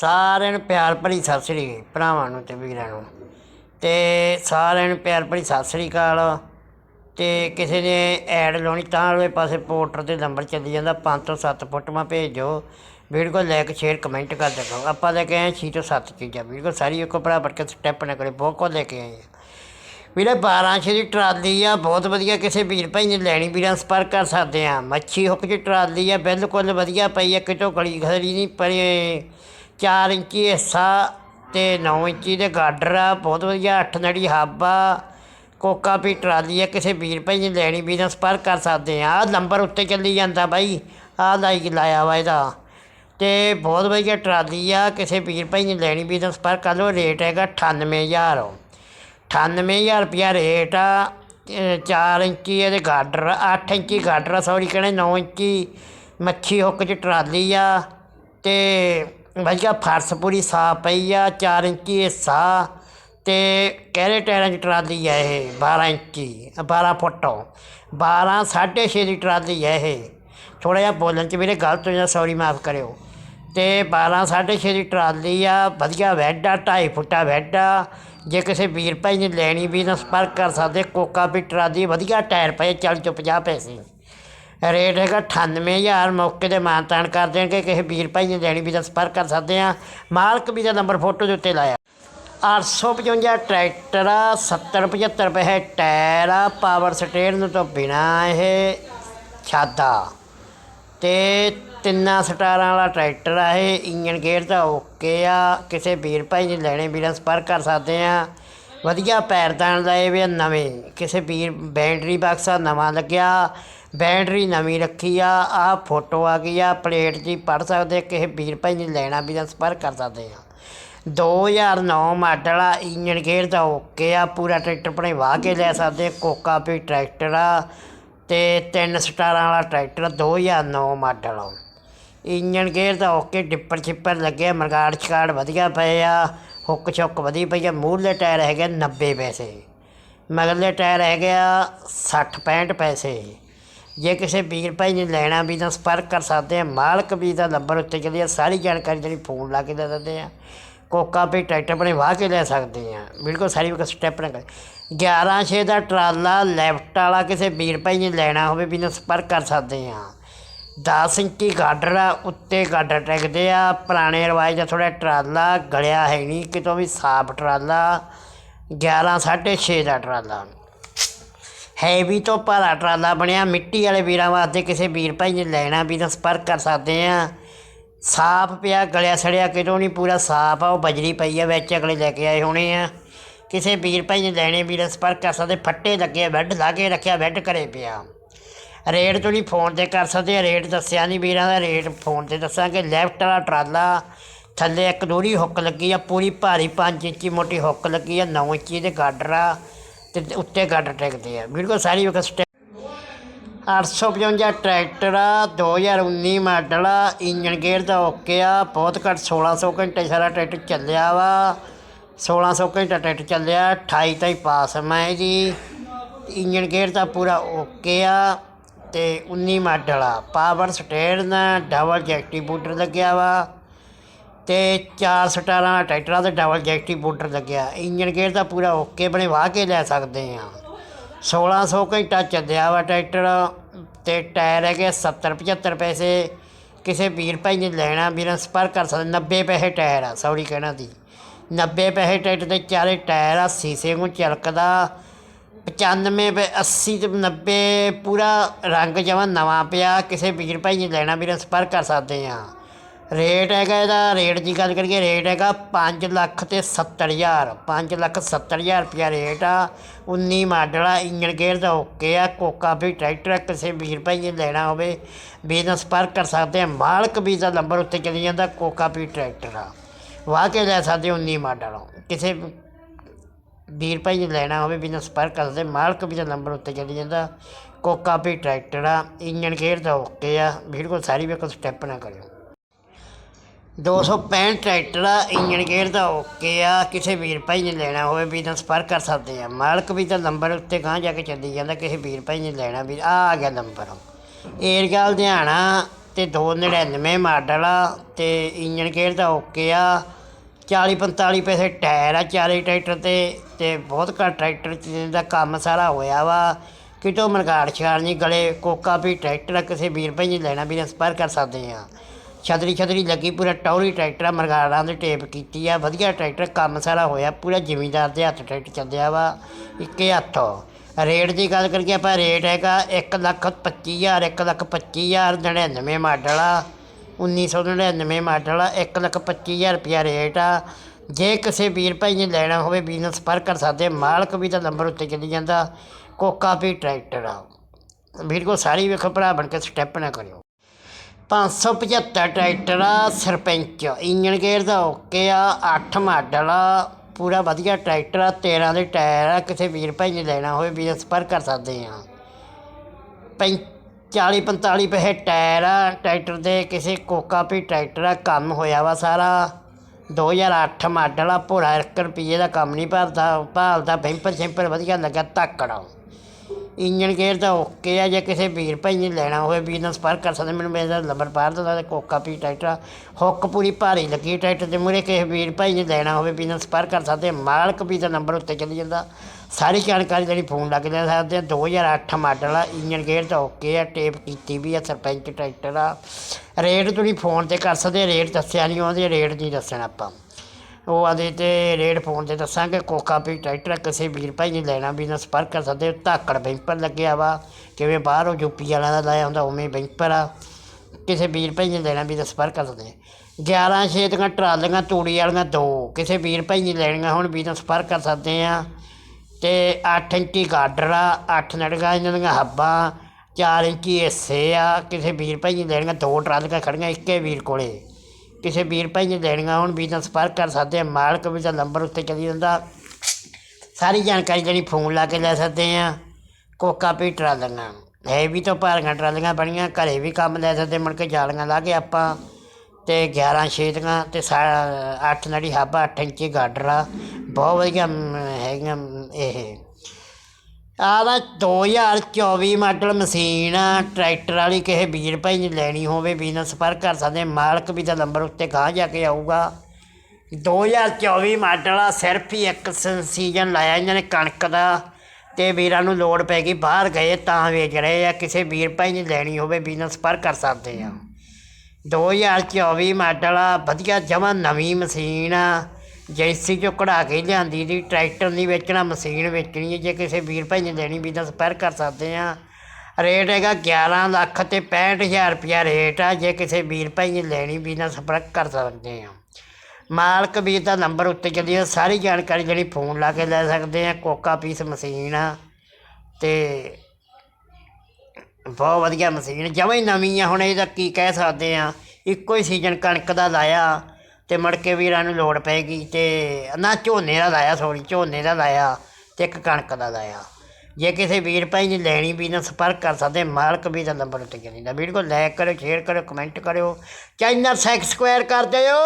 ਸਾਰਿਆਂ ਨੂੰ ਪਿਆਰ ਭਰੀ ਸਤਿ ਸ੍ਰੀ ਭਰਾਵਾਂ ਨੂੰ ਤੇ ਵੀਰਾਂ ਨੂੰ। ਤੇ ਸਾਰਿਆਂ ਨੂੰ ਪਿਆਰ ਭਰੀ ਸਤਿ ਸ੍ਰੀ ਅਕਾਲ। ਤੇ ਕਿਸੇ ਨੇ ਐਡ ਲਾਉਣੀ ਤਾਂ ਵਾਲੇ ਪਾਸੇ ਪੋਰਟਰ ਤੇ ਨੰਬਰ ਚੱਲੀ ਜਾਂਦਾ 5 ਤੋਂ 7 ਫੋਟੋਆਂ ਭੇਜੋ। ਵੀਡੀਓ ਕੋ ਲਾਈਕ ਸ਼ੇਅਰ, ਕਮੈਂਟ ਕਰ ਦਿਓ। ਆਪਾਂ ਲੈ ਕੇ ਆਏ 6 ਤੋਂ 7 ਚੀਜ਼ਾਂ। ਵੀਡੀਓ ਕੋ ਸਾਰੀ ਇੱਕੋ ਭਰਾ ਬਟ ਕੇ ਸਟੈਪ ਨਾ ਕਰੇ, ਬਹੁਤ ਕੋ ਲੈ ਕੇ ਆਏ ਆ। ਵੀਰੇ 1200 ਦੀ ਟਰਾਲੀ ਆ, ਬਹੁਤ ਵਧੀਆ। ਕਿਸੇ ਵੀਰ ਭਾਈ ਨੇ ਲੈਣੀ, ਵੀਰਾਂ ਸੰਪਰਕ ਕਰ ਸਕਦੇ ਆ। ਮੱਛੀ ਹੁੱਕ ਦੀ ਟਰਾਲੀ ਆ, ਬਿਲਕੁਲ ਵਧੀਆ ਪਈ ਆ, ਕਿਤੋਂ ਗਲੀ ਖੜੀ ਨਹੀਂ ਪਰ। 4 ਇੰਚੀ ਹਿੱਸਾ ਤੇ 9 ਇੰਚੀ ਦੇ ਗਾਡਰ ਆ, ਬਹੁਤ ਵਧੀਆ 8 ਨੜੀ ਹੱਬ ਆ। ਕੋਕਾ ਵੀ ਟਰਾਲੀ ਆ, ਕਿਸੇ ਵੀਰ ਭਾਈ ਨੇ ਲੈਣੀ, ਵੀਰਾਂ ਸੰਪਰਕ ਕਰ ਸਕਦੇ ਆ। ਆਹ ਨੰਬਰ ਉੱਤੇ ਚੱਲੀ ਜਾਂਦਾ ਬਾਈ, ਆਹ ਲਾਈ ਲਾਇਆ ਵਾ ਇਹਦਾ। ਤੇ ਬਹੁਤ ਵਧੀਆ ਟਰਾਲੀ ਆ, ਕਿਸੇ ਵੀਰ ਭਾਈ ਨੇ ਲੈਣੀ, ਵੀਰਾਂ ਸੰਪਰਕ ਕਰ ਲਓ ਰੇਟ ਹੈਗਾ 98000 98000 ਰੁਪਿਆ ਰੇਟ ਆ 4 ਇੰਚੀ ਇਹਦੇ ਗਾਡਰ 8 ਇੰਚੀ ਗਾਡਰ ਆ ਸੌਰੀ ਕਹਿੰਦੇ 9 ਇੰਚੀ ਮੱਛੀ ਹੁੱਕ ਚ ਟਰਾਲੀ ਆ। ਤੇ ਵਧੀਆ ਫਰਸ਼ ਪੂਰੀ ਸਾਫ਼ ਪਈ ਆ 4 ਇੰਚੀ ਹਿੱਸਾ ਅਤੇ ਕਿਹੜੇ ਟਾਇਰਾਂ 'ਚ ਟਰਾਲੀ ਹੈ ਇਹ? 12 ਇੰਚੀ 12 ਫੁੱਟੋਂ। 12 6.5 ਦੀ ਟਰਾਲੀ ਹੈ ਇਹ। ਥੋੜ੍ਹਾ ਜਿਹਾ ਬੋਲਣ 'ਚ ਵੀਰੇ ਗਲਤ ਹੋ ਜਾਂਦਾ ਸੌਰੀ ਮਾਫ ਕਰਿਓ। ਅਤੇ ਬਾਰਾਂ, ਸਾਢੇ ਛੇ ਦੀ ਟਰਾਲੀ ਆ, ਵਧੀਆ ਵੈਡ ਆ, ਢਾਈ ਫੁੱਟਾ ਵੈਡ ਆ। ਜੇ ਕਿਸੇ ਵੀਰ ਭਾਈ ਨੇ ਲੈਣੀ ਵੀ ਤਾਂ ਸੰਪਰਕ ਕਰ ਸਕਦੇ, ਕੋਕਾ ਵੀ ਟਰਾਲੀ ਵਧੀਆ ਟਾਇਰ ਪਏ 40 ਤੋਂ 50 ਪੈਸੇ। ਰੇਟ ਹੈਗਾ 98000 ਮੌਕੇ ਤੇ ਮਾਨਤਾਨ ਕਰ ਦੇਣਗੇ ਕਿਸੇ ਵੀਰ ਭਾਈ ਨੇ ਲੈਣੀ ਵੀ ਤਾਂ ਸੰਪਰਕ ਕਰ ਸਕਦੇ ਆ ਮਾਲਕ ਵੀ ਦਾ ਨੰਬਰ ਫੋਟੋ ਦੇ ਉੱਤੇ ਲਾਇਆ। 855 ਟਰੈਕਟਰ ਆ 70 75 ਰੁਪਏ ਟਾਇਰ ਆ ਪਾਵਰ ਨੂੰ ਤੋਂ ਬਿਨਾ ਇਹ ਛਾਦਾ। ਤੇ ਤਿੰਨਾਂ ਸਟਾਰਾਂ ਵਾਲਾ ਟਰੈਕਟਰ ਆ ਇਹ ਇੰਜਨ ਗੇਅਰ ਦਾ ਓਕੇ ਆ, ਕਿਸੇ ਵੀਰ ਭਾਈ ਨੇ ਲੈਣੇ ਵੀਰਾਂ ਸੰਪਰਕ ਕਰ ਸਕਦੇ ਆ ਵਧੀਆ ਪੈਰਦਾਨ ਲਾਏ ਵੀ ਆ, ਨਵੇਂ ਕਿਸੇ ਵੀਰ ਬੈਟਰੀ ਬਕਸਾ ਨਵਾਂ ਲੱਗਿਆ, ਬੈਟਰੀ ਨਵੀਂ ਰੱਖੀ ਆ ਆ ਫੋਟੋ ਆ ਗਈ ਆ, ਪਲੇਟ ਜੀ ਪੜ ਸਕਦੇ ਕਿਸੇ ਵੀਰ ਭਾਈ ਨੇ ਲੈਣਾ ਵੀ ਤਾਂ ਸੰਪਰਕ ਕਰ ਸਕਦੇ ਆ। 2009 ਮਾਡਲ ਆ ਇੰਜਨ ਗੇਅਰ ਦਾ ਓਕੇ ਆ, ਪੂਰਾ ਟਰੈਕਟਰ ਆਪਣੇ ਵਾਹ ਕੇ ਲੈ ਸਕਦੇ ਕੋਕਾ ਵੀ ਟਰੈਕਟਰ ਆ ਤੇ ਤਿੰਨ ਸਟਾਰਾਂ ਵਾਲਾ ਟਰੈਕਟਰ 2009 ਮਾਡਲ ਆ। ਇੰਜਨ ਗੇਅਰ ਦਾ ਓਕੇ, ਡਿੱਪਰ ਛਿੱਪਰ ਲੱਗਿਆ ਮਰਗਾੜ ਚਕਾੜ ਵਧੀਆ ਪਏ ਆ ਹੁੱਕ ਛੁੱਕ ਵਧੀ ਪਈ ਆ, ਮੂਹਰਲੇ ਟਾਇਰ ਹੈਗੇ 90 ਪੈਸੇ। ਮਗਰਲੇ ਟਾਇਰ ਹੈਗੇ ਆ 60 65 ਪੈਸੇ। ਜੇ ਕਿਸੇ ਵੀਰ ਭਾਈ ਨੇ ਲੈਣਾ ਵੀ ਤਾਂ ਸੰਪਰਕ ਕਰ ਸਕਦੇ ਆ, ਮਾਲਕ ਵੀ ਦਾ ਨੰਬਰ ਉੱਤੇ ਚੱਲੀ ਆ, ਸਾਰੀ ਜਾਣਕਾਰੀ ਜਿਹੜੀ ਫੋਨ ਲਾ ਕੇ ਦੇ ਦਿੰਦੇ ਆ। ਕੋਕਾ ਵੀ ਟਰੈਕਟਰ ਬਣੇ ਵਾਹ ਕੇ ਲੈ ਸਕਦੇ ਆ। ਬਿਲਕੁਲ ਸਾਰੀ ਇੱਕ ਸਟੈਪ ਨਾ ਕਰ 11 ਛੇ ਦਾ ਟਰਾਲਾ ਲੈਫਟ ਵਾਲਾ ਕਿਸੇ ਵੀਰ ਭਾਈ ਨੇ ਲੈਣਾ ਹੋਵੇ ਵੀ ਨਾ ਸੰਪਰਕ ਕਰ ਸਕਦੇ ਆ। 10 ਇੰਚੀ ਗਾਡਰ ਆ ਉੱਤੇ ਗਾਡਰ ਟੈਕਦੇ ਆ ਪੁਰਾਣੇ ਰਿਵਾਜ ਦਾ ਥੋੜਾ ਟਰਾਲਾ ਗਲਿਆ ਹੈ ਨਹੀਂ ਕਿਤੋਂ ਵੀ ਸਾਫ਼ ਟਰਾਲਾ 11 6.5 ਦਾ ਟਰਾਲਾ। ਹੈਵੀ ਤੋਂ ਭਾਰਾ ਟਰਾਲਾ ਬਣਿਆ ਮਿੱਟੀ ਵਾਲੇ ਵੀਰਾਂ ਵਾਸਤੇ ਕਿਸੇ ਵੀਰ ਭਾਈ ਨੇ ਲੈਣਾ ਵੀ ਤਾਂ ਸੰਪਰਕ ਕਰ ਸਕਦੇ ਆ। ਸਾਫ਼ ਪਿਆ ਗਲਿਆ ਸੜਿਆ ਕਿਤੋਂ ਨਹੀਂ ਪੂਰਾ ਸਾਫ਼ ਆ ਉਹ ਬਜਰੀ ਪਈ ਆ ਵਿੱਚ ਅਗਲੇ ਲੈ ਕੇ ਆਏ ਹੋਣੇ ਆ। ਕਿਸੇ ਵੀਰ ਭਾਈ ਨੇ ਲੈਣੇ ਵੀ ਤਾਂ ਸੰਪਰਕ ਕਰ ਸਕਦੇ ਫੱਟੇ ਲੱਗੇ ਆ, ਬੈੱਡ ਲਾ ਕੇ ਰੱਖਿਆ ਬੈੱਡ ਘਰੇ ਪਿਆ। ਰੇਟ ਤੁਸੀਂ ਫੋਨ ਤੇ ਕਰ ਸਕਦੇ ਆ ਰੇਟ ਦੱਸਿਆ ਨਹੀਂ ਵੀਰਾਂ ਦਾ, ਰੇਟ ਫੋਨ ਤੇ ਦੱਸਾਂਗੇ। ਲੈਫਟ ਵਾਲਾ ਟਰਾਲਾ, ਥੱਲੇ ਇੱਕ ਦੂਰੀ ਹੁੱਕ ਲੱਗੀ ਆ, ਪੂਰੀ ਭਾਰੀ 5 ਇੰਚੀ, ਮੋਟੀ ਹੁੱਕ ਲੱਗੀ ਆ 9 ਇੰਚੀ ਦੇ ਗਾਡਰ ਆ, ਤੇ ਉੱਤੇ ਗਾਡਰ ਟਿਕਦੇ ਆ। ਬਿਲਕੁਲ ਸਾਰੀ ਇੱਕ ਸਟੈ 855 ਟਰੈਕਟਰ ਆ 2019 ਮਾਡਲ ਆ ਇੰਜਨ ਗੇਅਰ ਦਾ ਓਕੇ ਆ, ਬਹੁਤ ਘੱਟ 1600 ਘੰਟੇ ਸਾਰਾ ਟਰੈਕਟਰ ਚੱਲਿਆ ਵਾ। 1600 ਘੰਟਾ ਟਰੈਕਟਰ ਚੱਲਿਆ 28 ਤਾਈ ਪਾਸ ਮੈਂ ਜੀ। ਇੰਜਨ ਗੇਅਰ ਦਾ ਪੂਰਾ ਓਕੇ ਆ। ਤੇ 19 ਮਾਡਲ ਆ। ਪਾਵਰ ਸਟੇਅਰ ਦਾ ਡਬਲ ਜੈਕਟੀਬੂਟਰ ਲੱਗਿਆ ਵਾ ਤੇ ਚਾਰ ਸਟਾਰਾਂ ਦਾ ਤੇ ਡਬਲ ਜੈਕਟੀਬੂਟਰ ਲੱਗਿਆ। ਇੰਜਨ ਗੇਅਰ ਦਾ ਪੂਰਾ ਓਕੇ ਬਣੇ ਵਾਹ ਕੇ ਲੈ ਸਕਦੇ ਆ। 1600 ਘੰਟਾ ਚੱਲਿਆ ਵਾ ਟਰੈਕਟਰ ਤੇ ਟਾਇਰ ਹੈਗੇ 70 75 ਪੈਸੇ। ਕਿਸੇ ਵੀਰ ਭਾਈ ਨੇ ਲੈਣਾ, ਵੀਰਾਂ ਸੰਪਰਕ ਕਰ ਸਕਦੇ 90 ਪੈਸੇ ਟਾਇਰ ਆ, ਸੌਰੀ ਕਹਿਣਾ ਦੀ। 90 ਪੈਸੇ ਟਰੈਕਟਰ ਦੇ ਚਾਰੇ ਟਾਇਰ ਆ, ਸੀਸੇ ਨੂੰ ਚਲਕਦਾ। 95 ਪੈ 80 ਤੇ 90 ਪੂਰਾ ਰੰਗ ਜਮਾ ਨਵਾਂ ਪਿਆ ਕਿਸੇ ਵੀਰ ਭਾਈ ਨੇ ਲੈਣਾ ਵੀਰਾਂ ਸੰਪਰਕ ਕਰ ਸਕਦੇ ਆ ਰੇਟ ਹੈਗਾ ਇਹਦਾ ਰੇਟ ਦੀ ਗੱਲ ਕਰੀਏ ਰੇਟ ਹੈਗਾ 5 ਲੱਖ ਤੇ 70 ਹਜ਼ਾਰ 5 ਲੱਖ 70 ਹਜ਼ਾਰ ਰੁਪਇਆ ਰੇਟ ਆ 19 ਮਾਡਲ ਆ ਇੰਜਨ ਗੇਅਰ ਦਾ ਓਕੇ ਆ ਕੋਕਾ ਵੀ ਟਰੈਕਟਰ ਆ, ਕਿਸੇ ਵੀਰ ਭਾਈ ਨੇ ਲੈਣਾ ਹੋਵੇ ਬਿਜ਼ਨਸ ਸੰਪਰਕ ਕਰ ਸਕਦੇ ਆ ਮਾਲਕ ਵੀ ਦਾ ਨੰਬਰ ਉੱਤੇ ਚਲੀ ਜਾਂਦਾ ਕੋਕਾ ਵੀ ਟਰੈਕਟਰ ਆ ਵਾਹ ਕੇ ਲੈ ਸਕਦੇ ਹੋ 19 ਮਾਡਲ ਕਿਸੇ ਵੀਰ ਭਾਈ ਨੇ ਲੈਣਾ ਹੋਵੇ ਬਿਜ਼ਨਸ ਸੰਪਰਕ ਕਰ ਸਕਦੇ ਮਾਲਕ ਵੀ ਦਾ ਨੰਬਰ ਉੱਤੇ ਚਲੀ ਜਾਂਦਾ। ਕੋਕਾ ਵੀ ਟਰੈਕਟਰ ਆ ਇੰਜਨ ਗੇਅਰ ਦਾ ਓਕੇ ਆ, ਬਿਲਕੁਲ ਸਾਰੀ ਵੇਖੋ ਸਟੈਪ ਨਾ ਕਰਿਓ। 265 ਟਰੈਕਟਰ ਆ ਇੰਜਨ ਗੇਅਰ ਦਾ ਓਕੇ ਆ, ਕਿਸੇ ਵੀਰ ਭਾਈ ਨੇ ਲੈਣਾ ਹੋਵੇ ਵੀ ਤਾਂ ਸੰਪਰਕ ਕਰ ਸਕਦੇ ਆ। ਮਾਲਕ ਵੀ ਤਾਂ ਨੰਬਰ ਉੱਤੇ ਗਾਂ ਜਾ ਕੇ ਚੱਲੀ ਜਾਂਦਾ, ਕਿਸੇ ਵੀਰ ਭਾਈ ਨੇ ਲੈਣਾ ਵੀ, ਆ ਆ ਗਿਆ ਨੰਬਰ। ਏਰੀਆ ਲੁਧਿਆਣਾ ਤੇ 299 ਮਾਡਲ ਆ, ਤੇ ਇੰਜਨ ਗੇਅਰ ਦਾ ਓਕੇ ਆ 40 45 ਪੈਸੇ ਟਾਇਰ ਆ ਚਾਰੇ ਟਰੈਕਟਰ ਤੇ ਤੇ ਬਹੁਤ ਘੱਟ ਟਰੈਕਟਰ ਚ ਦਾ ਕੰਮ ਸਾਰਾ ਹੋਇਆ ਵਾ। ਕਿਤੋਂ ਮਰਗਾੜ ਛਾੜ ਨਹੀਂ, ਗਲੇ ਕੋਕਾ ਵੀ ਟਰੈਕਟਰ ਆ, ਕਿਸੇ ਵੀਰ ਭਾਈ ਨੇ ਲੈਣਾ ਵੀ ਸੰਪਰਕ ਕਰ ਸਕਦੇ ਆ। ਛਤਰੀ ਛਤਰੀ ਲੱਗੀ, ਪੂਰਾ ਟੌਰੀ ਟਰੈਕਟਰ ਆ ਮਰਗਾੜਾਂ ਦੇ ਟੇਪ ਕੀਤੀ ਆ, ਵਧੀਆ ਟਰੈਕਟਰ, ਕੰਮ ਸਾਰਾ ਹੋਇਆ, ਪੂਰਾ ਜ਼ਿਮੀਂਦਾਰ ਦੇ ਹੱਥ ਟਰੈਕਟਰ ਚੱਲਿਆ ਵਾ, ਇੱਕੇ ਹੱਥ। ਰੇਟ ਦੀ ਗੱਲ ਕਰੀਏ ਆਪਾਂ, ਰੇਟ ਹੈਗਾ ਇੱਕ ਲੱਖ ਪੱਚੀ ਹਜ਼ਾਰ, ਇੱਕ ਲੱਖ ਪੱਚੀ ਹਜ਼ਾਰ, ਨੜਿਨਵੇਂ ਮਾਡਲ ਆ। 1999 ਮਾਡਲ ਆ ਇੱਕ ਲੱਖ ਪੱਚੀ ਹਜ਼ਾਰ ਰੁਪਿਆ ਰੇਟ ਆ। ਜੇ ਕਿਸੇ ਵੀਰ ਭਾਈ ਨੇ ਲੈਣਾ ਹੋਵੇ, ਬਿਜ਼ਨਸ ਸੰਪਰਕ ਕਰ ਸਕਦੇ, ਮਾਲਕ ਵੀ ਤਾਂ ਨੰਬਰ ਉੱਤੇ ਚੱਲੀ ਜਾਂਦਾ। ਕੋਕਾ ਵੀ ਟਰੈਕਟਰ ਆ। ਵੀਰ ਕੋ ਸਾਰੀ ਵੇਖੋ, ਭਰਾ ਬਣ ਕੇ ਸਟੈਪ ਨਾ ਕਰਿਓ। 575 ਟਰੈਕਟਰ ਆ, ਸਰਪੰਚ ਇੰਜਨ ਗੇਅਰ ਦਾ ਓਕੇ ਆ 8 ਮਾਡਲ ਆ। ਪੂਰਾ ਵਧੀਆ ਟਰੈਕਟਰ ਆ 13 ਦੇ ਟਾਇਰ ਆ। ਕਿਸੇ ਵੀਰ ਭਾਈ ਨੇ ਲੈਣਾ ਹੋਵੇ ਵੀ ਸੰਪਰਕ ਕਰ ਸਕਦੇ ਆ। 40 45 ਪੈਸੇ ਟਾਇਰ ਆ, ਟਰੈਕਟਰ ਦੇ, ਕਿਸੇ ਕੋਕਾ ਵੀ ਟਰੈਕਟਰ ਆ, ਕੰਮ ਹੋਇਆ ਵਾ ਸਾਰਾ। 2008 ਮਾਡਲ ਆ, ਭੋਰਾ 1 ਰੁਪਏ ਦਾ ਕੰਮ ਨਹੀਂ ਭਰਦਾ, ਭਾਲਦਾ, ਬੈਂਪਰ ਸ਼ੈਂਪਰ ਵਧੀਆ ਲੱਗਾ, ਧਾਕੜਾ ਇੰਜਨ ਗੇਅਰ ਦਾ ਓਕੇ ਆ, ਜੇ ਕਿਸੇ ਵੀਰ ਭਾਈ ਨੇ ਲੈਣਾ ਹੋਵੇ ਬਿਜਨਸ ਪਰ ਕਰ ਸਕਦੇ, ਮੈਨੂੰ ਮੇਰਾ ਨੰਬਰ ਪਾਰ ਦਾ ਤੇ ਕੋਕਾ ਪੀ ਟਰੈਕਟਰ ਹੁੱਕ ਪੂਰੀ ਭਾਰੀ ਲੱਗੀ ਟਰੈਕਟਰ ਦੇ ਮੂਰੇ ਕਿਸੇ ਵੀਰ ਭਾਈ ਨੇ ਲੈਣਾ ਹੋਵੇ ਬਿਜਨਸ ਪਰ ਕਰ ਸਕਦੇ, ਮਾਲਕ ਵੀ ਦਾ ਨੰਬਰ ਉੱਤੇ ਚੱਲੀ ਜਾਂਦਾ। ਸਾਰੀ ਜਾਣਕਾਰੀ ਜਿਹੜੀ ਫੋਨ ਲੱਗ ਲੈ ਸਕਦੇ ਆ। 2008 ਮਾਡਲ ਆ ਇੰਜਨ ਗੇਅਰ ਤਾਂ ਓਕੇ ਆ ਟੇਪ ਕੀਤੀ ਵੀ ਆ ਸਰਪੰਚ ਟਰੈਕਟਰ ਆ। ਰੇਟ ਤੁਸੀਂ ਫੋਨ ਤੇ ਕਰ ਸਕਦੇ ਰੇਟ ਦੱਸਿਆ ਨਹੀਂ ਉਹਦੇ ਰੇਟ ਨਹੀਂ ਦੱਸਣਾ ਆਪਾਂ। ਉਹ ਆਦੇ ਤੇ ਰੇਟ ਫੋਨ ਤੇ ਦੱਸਾਂਗੇ ਕੋਕਾ ਵੀ ਟਰੈਕਟਰ ਆ, ਕਿਸੇ ਵੀਰ ਭਾਈ ਨੇ ਲੈਣਾ ਵੀ ਨਾ ਸੰਪਰਕ ਕਰ ਸਕਦੇ ਧਾਕੜ ਬੈਂਪਰ ਲੱਗਿਆ ਵਾ। ਕਿਵੇਂ ਬਾਹਰੋਂ ਯੂਪੀ ਵਾਲਿਆਂ ਦਾ ਲਾਇਆ ਹੁੰਦਾ ਉਵੇਂ ਬੈਂਪਰ ਆ। ਕਿਸੇ ਵੀਰ ਭਾਈ ਨੇ ਲੈਣਾ ਵੀ ਤਾਂ ਸੰਪਰਕ ਕਰ ਸਕਦੇ 11 ਛੇਤੀਆਂ ਟਰਾਲੀਆਂ ਤੂੜੀ ਵਾਲੀਆਂ ਦੋ ਕਿਸੇ ਵੀਰ ਭਾਈ ਨੇ ਲੈਣੀਆਂ ਹੁਣ ਵੀ ਤਾਂ ਸੰਪਰਕ ਕਰ ਸਕਦੇ ਆ। ਤੇ 8 ਇੰਚੀ ਗਾਡਰ ਆ 8 ਨੜਗਾ ਇਹਨਾਂ ਦੀਆਂ ਹੱਬਾਂ 4 ਇੰਚੀ ਹਿੱਸੇ ਆ, ਕਿਸੇ ਵੀਰ ਭਾਈ ਨੇ ਲੈਣੀਆਂ ਦੋ ਟਰਾਲੀਆਂ ਖੜੀਆਂ ਇੱਕੇ ਵੀਰ ਕੋਲੇ। ਕਿਸੇ ਵੀਰ ਭਾਈ ਨੇ ਲੈਣੀਆਂ ਹੁਣ, ਵੀ ਤਾਂ ਸੰਪਰਕ ਕਰ ਸਕਦੇ ਆ, ਮਾਲਕ ਵੀ ਤਾਂ ਨੰਬਰ ਉੱਤੇ ਚਲੀ ਜਾਂਦਾ। ਸਾਰੀ ਜਾਣਕਾਰੀ ਜਿਹੜੀ ਫੋਨ ਲਾ ਕੇ ਲੈ ਸਕਦੇ ਆ, ਕੋਕਾ ਪੀ ਟਰਾਲੀਆਂ। ਹੈ ਵੀ ਤਾਂ ਭਾਰੀਆਂ ਟਰਾਲੀਆਂ ਬਣੀਆਂ, ਘਰੇ ਵੀ ਕੰਮ ਲੈ ਸਕਦੇ, ਮੁੜ ਕੇ ਜਾਲੀਆਂ ਲਾ ਕੇ ਆਪਾਂ। ਤੇ 11 ਛੇਤੀਆਂ, ਤੇ 8 ਨੜੀ ਹਾਬਾ 8 ਇੰਚੀ ਗਾਡਰ ਆ ਬਹੁਤ ਵਧੀਆ ਹੈਗੀਆਂ ਇਹ। ਆਹ ਦਾ 2024 ਮਾਡਲ ਮਸ਼ੀਨ ਆ ਟਰੈਕਟਰ ਵਾਲੀ ਕਿਸੇ ਵੀਰ ਭਾਈ ਨੇ ਲੈਣੀ ਹੋਵੇ ਵੀ ਨਾਲ ਸੰਪਰਕ ਕਰ ਸਕਦੇ, ਮਾਲਕ ਵੀ ਦਾ ਨੰਬਰ ਉੱਤੇ ਗਾਂ ਜਾ ਕੇ ਆਊਗਾ। 2024 ਮਾਡਲ ਆ, ਸਿਰਫ ਹੀ ਇੱਕ ਸ- ਸੀਜ਼ਨ ਲਾਇਆ ਇਹਨਾਂ ਨੇ ਕਣਕ ਦਾ, ਤੇ ਵੀਰਾਂ ਨੂੰ ਲੋੜ ਪੈ ਗਈ, ਬਾਹਰ ਗਏ ਤਾਂ ਵੇਚ ਰਹੇ ਆ, ਕਿਸੇ ਵੀਰ ਭਾਈ ਨੇ ਲੈਣੀ ਹੋਵੇ ਵੀ ਨਾਲ ਸੰਪਰਕ ਕਰ ਸਕਦੇ ਆ। 2024 ਮਾਡਲ ਆ, ਵਧੀਆ ਜਮਾਂ ਨਵੀਂ ਮਸ਼ੀਨ ਆ। ਜੈਸੀ ਚੋਂ ਕਢਾ ਕੇ ਲਿਆਂਦੀ ਦੀ, ਟਰੈਕਟਰ ਨਹੀਂ ਵੇਚਣਾ, ਮਸ਼ੀਨ ਵੇਚਣੀ ਹੈ, ਜੇ ਕਿਸੇ ਵੀਰ ਭਾਈ ਨੇ ਲੈਣੀ ਵੀ ਤਾਂ ਸੰਪਰਕ ਕਰ ਸਕਦੇ ਆ ਰੇਟ ਹੈਗਾ 11 ਲੱਖ ਤੇ 65000 ਰੁਪਿਆ ਰੇਟ ਆ, ਜੇ ਕਿਸੇ ਵੀਰ ਭਾਈ ਨੇ ਲੈਣੀ ਵੀ ਤਾਂ ਸੰਪਰਕ ਕਰ ਸਕਦੇ ਆ ਮਾਲਕ ਵੀਰ ਦਾ ਨੰਬਰ ਉੱਤੇ ਚੱਲੀ ਆ ਸਾਰੀ ਜਾਣਕਾਰੀ ਜਿਹੜੀ ਫੋਨ ਲਾ ਕੇ ਲੈ ਸਕਦੇ ਆ ਕੋਕਾ ਪੀਸ ਮਸ਼ੀਨ ਆ, ਤੇ ਬਹੁਤ ਵਧੀਆ ਮਸ਼ੀਨ, ਜਮਾਂ ਨਵੀਂ ਆ, ਹੁਣ ਇਹਦਾ ਕੀ ਕਹਿ ਸਕਦੇ ਆ ਇੱਕੋ ਹੀ ਸੀਜ਼ਨ ਕਣਕ ਦਾ ਲਾਇਆ। ਤੇ ਮੁੜ ਕੇ ਵੀਰਾਂ ਨੂੰ ਲੋੜ ਪੈਗੀ ਤੇ ਨਾ ਝੋਨੇ ਦਾ ਲਾਇਆ, ਸੋਰੀ, ਝੋਨੇ ਦਾ ਲਾਇਆ ਤੇ ਇੱਕ ਕਣਕ ਦਾ ਲਾਇਆ। ਜੇ ਕਿਸੇ ਵੀਰ ਭਾਈ ਨੇ ਲੈਣੀ ਵੀ ਨਾ ਸੰਪਰਕ ਕਰ ਸਕਦੇ, ਮਾਲਕ ਵੀ ਦਾ ਨੰਬਰ ਉੱਤੇ ਚੱਲੀ ਦਾ ਵੀਡੀਓ ਲਾਈਕ ਕਰਿਓ ਸ਼ੇਅਰ ਕਰਿਓ ਕਮੈਂਟ ਕਰਿਓ ਚੈਨਲ ਸਬਸਕ੍ਰਾਈਬ ਕਰ ਦਿਓ।